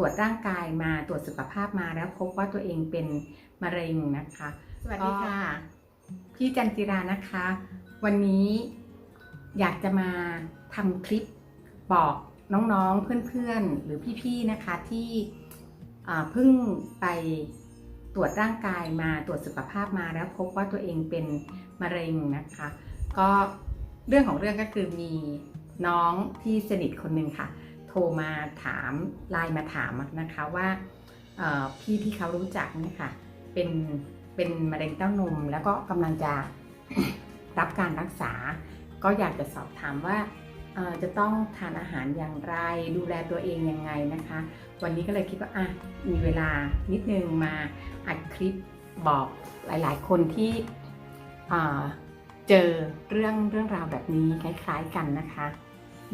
รวจร่างกายมาตรวจสุขภาพมาแล้วพบว่าตัวเองเป็นมะเร็งนะคะ สวัสดีค่ะ พี่จันจิรานะคะ วันนี้อยากจะมาทำคลิปบอกน้องๆ เพื่อนๆ หรือพี่ๆ นะคะที่อ่าเพิ่งไปตรวจร่างกายมาตรวจสุขภาพมาแล้วพบว่าตัวเองเป็นมะเร็งนะคะ ก็เรื่องของเรื่องก็คือมีน้องที่สนิทคนหนึ่งค่ะ โทรมาถามไลน์มาถามนะคะว่าพี่ที่เขารู้จักเนี่ยค่ะเป็นเป็นมะเร็งเต้านมแล้วก็กำลังจะรับการรักษา ก็อยากจะสอบถามว่าจะต้องทานอาหารอย่างไร ดูแลตัวเองยังไงนะคะ วันนี้ก็เลยคิดว่าอะมีเวลานิดนึงมาอัดคลิปบอกหลายๆ คนที่เจอเรื่องเรื่องราวแบบนี้คล้ายๆกันนะคะ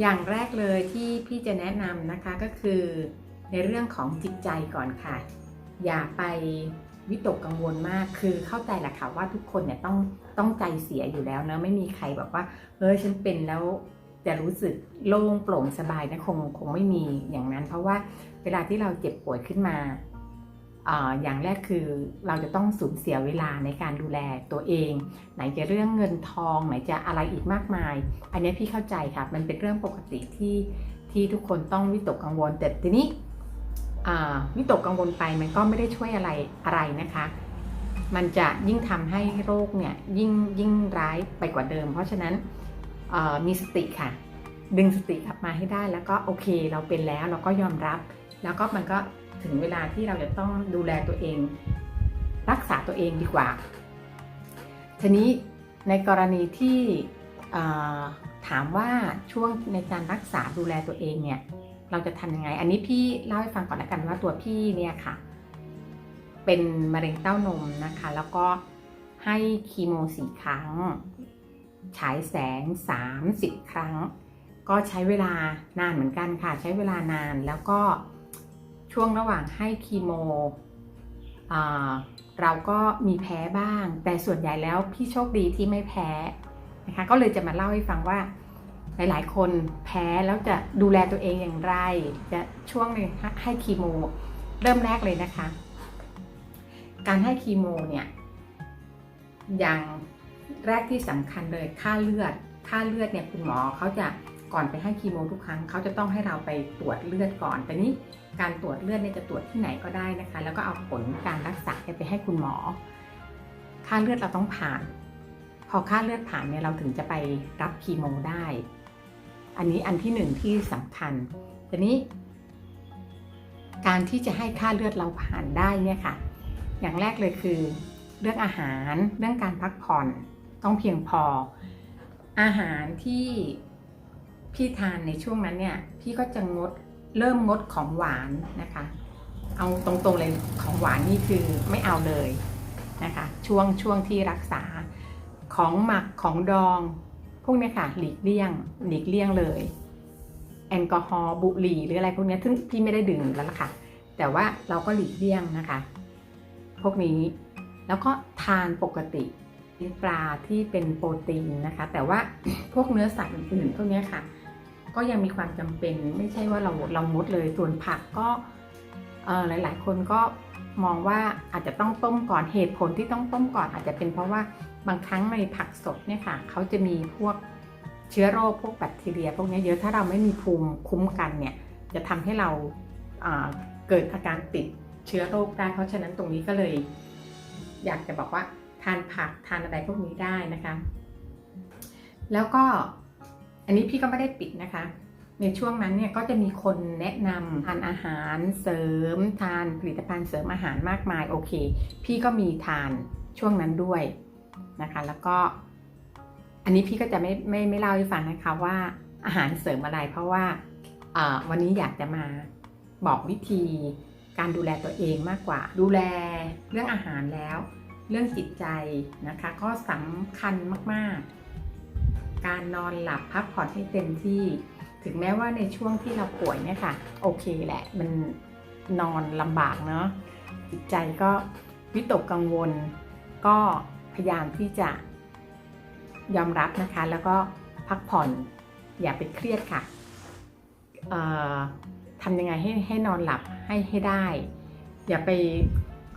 อย่างแรกเลยที่พี่จะแนะนำนะคะก็คือในเรื่องของจิตใจก่อนค่ะ อย่าไปวิตกกังวลมาก คือเข้าใจแหละค่ะว่าทุกคนเนี่ยต้องต้องใจเสียอยู่แล้วนะไม่มีใครแบบว่าเฮ้ยฉันเป็นแล้วจะรู้สึกโล่งโปร่งสบายนะคงคงไม่มีอย่างนั้น เพราะว่าเวลาที่เราเจ็บป่วยขึ้นมา อย่างแรกคือเราจะต้องสูญเสียเวลาในการดูแลตัวเอง ไหนจะเรื่องเงินทอง ไหนจะอะไรอีกมากมาย อันนี้พี่เข้าใจค่ะ มันเป็นเรื่องปกติที่ที่ทุกคนต้องวิตกกังวล แต่ทีนี้วิตกกังวลไปมันก็ไม่ได้ช่วยอะไรอะไรนะคะ มันจะยิ่งทำให้โรคเนี่ยยิ่งยิ่งร้ายไปกว่าเดิม เพราะฉะนั้นมีสติค่ะ ดึงสติกลับมาให้ได้แล้วก็โอเค เราเป็นแล้วเราก็ยอมรับ แล้วก็มันก็ ถึงเวลาที่เราจะต้องดูแลตัวเอง รักษาตัวเองดีกว่า ทีนี้ในกรณีที่ถามว่าช่วงในการรักษาดูแลตัวเองเนี่ย เราจะทำยังไง อันนี้พี่เล่าให้ฟังก่อนแล้วกันว่าตัวพี่เนี่ยค่ะ เป็นมะเร็งเต้านมนะคะ แล้วก็ให้คีโมสี่ครั้ง ฉายแสง 30 ครั้ง ก็ใช้เวลานานเหมือนกันค่ะ ใช้เวลานานแล้วก็ ช่วงระหว่างให้คีโมเราก็มีแพ้บ้าง แต่ส่วนใหญ่แล้วพี่โชคดีที่ไม่แพ้นะคะก็เลยจะมาเล่าให้ฟังว่าหลายๆ คนแพ้แล้วจะดูแลตัวเองอย่างไร จะช่วงนึงให้คีโม เริ่มแรกเลยนะคะ การให้คีโมเนี่ยอย่างแรกที่สำคัญเลยค่าเลือด ค่าเลือดเนี่ยคุณหมอเขาจะ ก่อนไปให้คีโมทุกครั้งเขาจะต้องให้เราไปตรวจเลือดก่อน แต่นี้การตรวจเลือดเนี่ยจะตรวจที่ไหนก็ได้นะคะ แล้วก็เอาผลการรักษาไปให้คุณหมอ ค่าเลือดเราต้องผ่าน พอค่าเลือดผ่านเนี่ยเราถึงจะไปรับคีโมได้ อันนี้อันที่หนึ่งที่สำคัญทีนี้ การที่จะให้ค่าเลือดเราผ่านได้เนี่ยค่ะ อย่างแรกเลยคือ เรื่องอาหาร เรื่องการพักผ่อน ต้องเพียงพอ อาหารที่ พี่ทานในช่วงนั้นเนี่ยพี่ก็จะงดเริ่มงดของหวานนะคะ เอาตรงๆเลยของหวานนี่คือไม่เอาเลยนะคะช่วงช่วงที่รักษาของหมักของดอง พวกนี้ค่ะหลีกเลี่ยงหลีกเลี่ยงเลย แอลกอฮอล์บุหรี่หรืออะไรพวกนี้ยซึ่งพี่ไม่ได้ดื่มแล้วล่ะค่ะ แต่ว่าเราก็หลีกเลี่ยงนะคะ พวกนี้แล้วก็ทานปกติกินปลาที่เป็นโปรตีนนะคะ แต่ว่าพวกเนื้อสัตว์อื่นๆพวกนี้ค่ะ ก็ยังมีความจำเป็น ไม่ใช่ว่าเราเรางดเลย ส่วนผักก็หลาย ๆ คนก็มองว่าอาจจะต้องต้มก่อนเหตุผลที่ต้องต้มก่อน อาจจะเป็นเพราะว่าบางครั้งในผักสดเนี่ยค่ะเขาจะมีพวกเชื้อโรคพวกแบคทีเรีย พวกนี้เยอะถ้าเราไม่มีภูมิคุ้มกันเนี่ยจะทำให้เราเกิดอาการติดเชื้อโรคได้ เพราะฉะนั้นตรงนี้ก็เลย อยากจะบอกว่าทานผักทานอะไรพวกนี้ได้นะคะ แล้วก็ อันนี้พี่ก็ไม่ได้ปิดนะคะ ในช่วงนั้นเนี่ยก็จะมีคนแนะนำทานอาหารเสริม ทานผลิตภัณฑ์เสริมอาหารมากมายโอเค พี่ก็มีทานช่วงนั้นด้วยนะคะ แล้วก็อันนี้พี่ก็จะไม่ไม่ไม่เล่าให้ฟังนะคะว่าอาหารเสริมอะไร เพราะว่าอ่าวันนี้อยากจะมาบอกวิธีการดูแลตัวเองมากกว่า ดูแลเรื่องอาหารแล้ว เรื่องจิตใจนะคะ ก็สำคัญมาก ๆ การนอนหลับพักผ่อนให้เต็มที่ ถึงแม้ว่าในช่วงที่เราป่วยเนี่ยค่ะ โอเคแหละ มันนอนลำบากเนาะจิตใจก็วิตกกังวล ก็พยายามที่จะยอมรับนะคะ แล้วก็พักผ่อนอย่าไปเครียดค่ะทำยังไงให้ให้นอนหลับให้ให้ได้ อย่าไป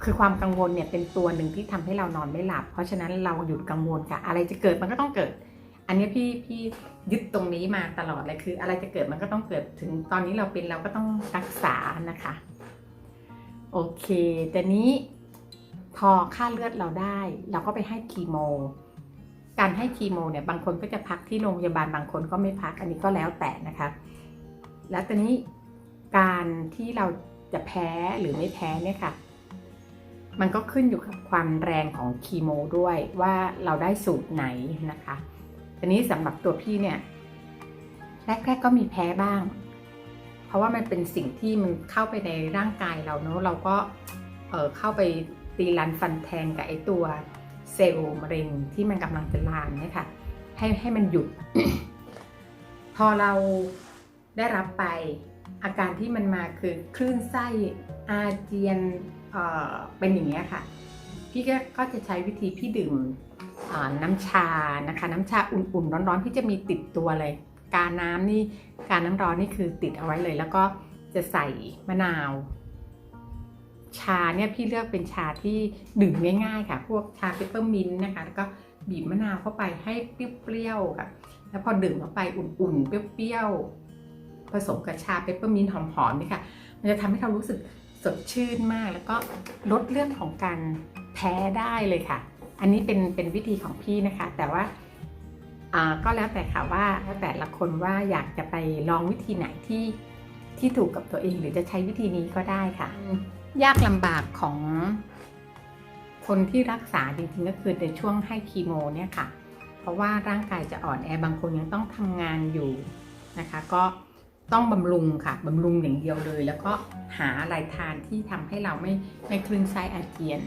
คือความกังวลเนี่ยเป็นตัวหนึ่งที่ทำให้เรานอนไม่หลับ เพราะฉะนั้นเราหยุดกังวลค่ะ อะไรจะเกิดมันก็ต้องเกิด อันนี้พี่พี่ยึดตรงนี้มาตลอดเลยคือ อะไรจะเกิดมันก็ต้องเกิดถึงตอนนี้เราเป็นเราก็ต้องรักษานะคะ โอเค แต่นี้พอค่าเลือดเราได้ เราก็ไปให้คีโม การให้คีโมเนี่ยบางคนก็จะพักที่โรงพยาบาลบางคนก็ไม่พักอันนี้ก็แล้วแต่นะคะ แล้วตอนนี้การที่เราจะแพ้หรือไม่แพ้เนี่ยค่ะ มันก็ขึ้นอยู่กับความแรงของคีโมด้วยว่าเราได้สูตรไหนนะคะ ทีนี้สำหรับตัวพี่เนี่ยแรกๆก็มีแพ้บ้าง เพราะว่ามันเป็นสิ่งที่มันเข้าไปในร่างกายเราเนอะเราก็เเข้าไปตีรันฟันแทงกับไอตัวเซลล์มะเร็งที่มันกำลังจะลามเนี่ยค่ะ ให้ให้มันหยุด พอเราได้รับไปอาการที่มันมาคือคลื่นไส้อาเจียนเออเป็นอย่างเนี้ยค่ะ พี่ก็ก็จะใช้วิธีพี่ดื่ม น้ำชานะคะ น้ำชาอุ่นๆร้อนๆพี่จะมีติดตัวเลย การน้ำนี่การน้ำร้อนนี่คือติดเอาไว้เลย แล้วก็จะใส่มะนาว ชาเนี่ยพี่เลือกเป็นชาที่ดื่มง่ายๆค่ะ พวกชาเปปเปอร์มินต์นะคะ แล้วก็บีบมะนาวเข้าไปให้เปรี้ยวๆค่ะแล้วพอดื่มเข้าไปอุ่นๆเปรี้ยวๆผสมกับชาเปปเปอร์มินต์หอมๆนี่ค่ะ มันจะทำให้เรารู้สึกสดชื่นมาก แล้วก็ลดเรื่องของการแพ้ได้เลยค่ะ อันนี้เป็นเป็นวิธีของพี่นะคะ แต่ว่าก็แล้วแต่ค่ะว่าแล้วแต่ละคนว่าอยากจะไปลองวิธีไหนที่ที่ถูกกับตัวเอง หรือจะใช้วิธีนี้ก็ได้ค่ะ ยากลำบากของคนที่รักษาจริงๆก็คือในช่วงให้คีโมเนี่ยค่ะ เพราะว่าร่างกายจะอ่อนแอบางคนยังต้องทำงานอยู่นะคะ ก็ต้องบำรุงค่ะบำรุงอย่างเดียวเลย แล้วก็หาอะไรทานที่ทำให้เราไม่ไม่คลื่นไส้อาเจียน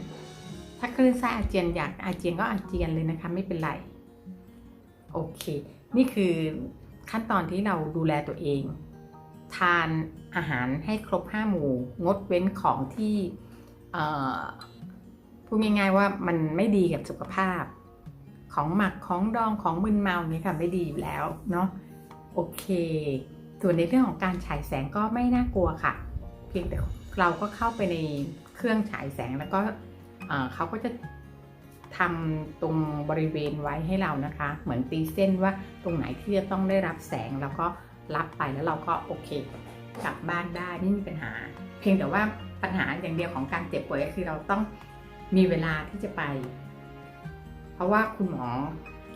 ถ้าคลื่นไส้อาเจียนอยากอาเจียนก็อาเจียนเลยนะคะ ไม่เป็นไร โอเค นี่คือขั้นตอนที่เราดูแลตัวเอง ทานอาหารให้ครบห้าหมู่ งดเว้นของที่พูดง่ายๆว่ามันไม่ดีกับสุขภาพ ของหมักของดองของมึนเมาเนี่ยค่ะไม่ดีอยู่แล้วเนาะโอเคส่วนในเรื่องของการฉายแสงก็ไม่น่ากลัวค่ะ เพียงแต่เราก็เข้าไปในเครื่องฉายแสงแล้วก็ เขาก็จะทำตรงบริเวณไว้ให้เรานะคะ เหมือนตีเส้นว่าตรงไหนที่จะต้องได้รับแสงแล้วก็รับไปแล้วเราก็โอเคกลับบ้านได้ไม่มีปัญหา เพียงแต่ว่าปัญหาอย่างเดียวของการเจ็บป่วยก็คือเราต้องมีเวลาที่จะไป เพราะว่าคุณหมอ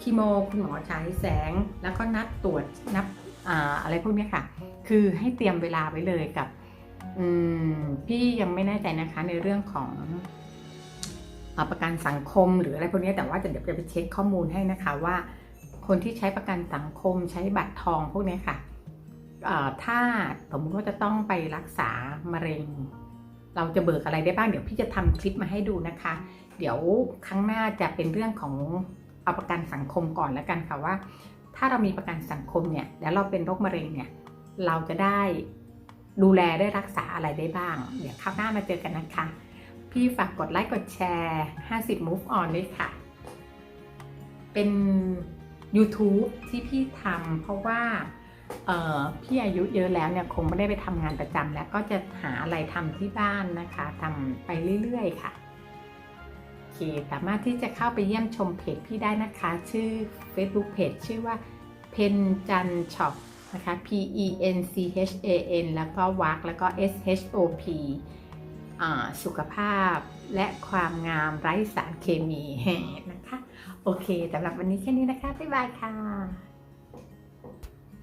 คีโม คุณหมอฉายแสง แล้วก็นัดตรวจนับออะไรพวกนี้ค่ะ คือให้เตรียมเวลาไว้เลยกับพี่ยังไม่แน่ใจนะคะในเรื่องของ ประกันสังคมหรืออะไรพวกนี้แต่ว่าจะเดี๋ยวจะไปเช็คข้อมูลให้นะคะว่า คนที่ใช้ประกันสังคมใช้บัตรทองพวกนี้ค่ะถ้าสมมติว่าจะต้องไปรักษามะเร็ง เราจะเบิกอะไรได้บ้างเดี๋ยวพี่จะทำคลิปมาให้ดูนะคะ เดี๋ยวครั้งหน้าจะเป็นเรื่องของเอาประกันสังคมก่อนแล้วกันค่ะว่า ถ้าเรามีประกันสังคมเนี่ยแล้วเราเป็นโรคมะเร็งเนี่ยเราจะได้ดูแลได้รักษาอะไรได้บ้าง เดี๋ยวคราวหน้ามาเจอกันนะคะ พี่ฝากกดไลค์กดแชร์ 50 move on ด้วยค่ะ เป็น YouTube ที่พี่ทำเพราะว่าพี่อายุเยอะแล้วเนี่ยคงไม่ได้ไปทำงานประจำแล้วก็จะหาอะไรทำที่บ้านนะคะทำไปเรื่อยๆค่ะโอเคสามารถที่จะเข้าไปเยี่ยมชมเพจพี่ได้นะคะ ชื่อ Facebook Page ชื่อว่าเพนจันช็อปนะคะ P E N C H A N แล้วก็วักแล้วก็ S H O P สุขภาพและความงามไร้สารเคมีนะคะ โอเคสำหรับวันนี้แค่นี้นะคะ บ๊ายบายค่ะ